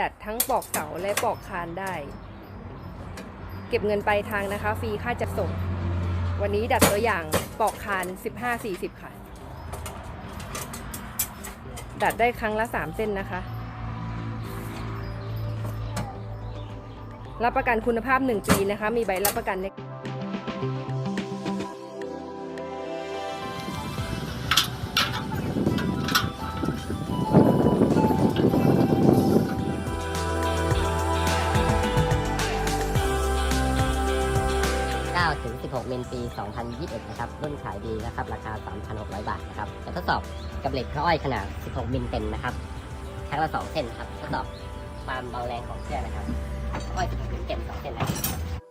ดัดทั้งปอกเสาและปอกคานได้ เก็บเงินปลายทางนะคะ ฟรีค่าจัดส่ง วันนี้ดัดตัวอย่างปอกคาน 15-40 ค่ะ ดัดได้ครั้งละ 3 เส้นนะคะ รับประกันคุณภาพ 1 ปีนะคะ มีใบรับประกันเล็ก 16 เมนปี 2021 นะครับ รุ่นขายดีนะครับ ราคา 3,600 บาทนะครับจะทดสอบกับเหล็กข้าอ้อยขนาด 16 มิลเต็มนะครับแครั้งละ 2 เส้นครับ ทดสอบความเบาแรงของเชือกนะครับ อ้อย 16 มิลเต็ม 2 เส้นนะครับ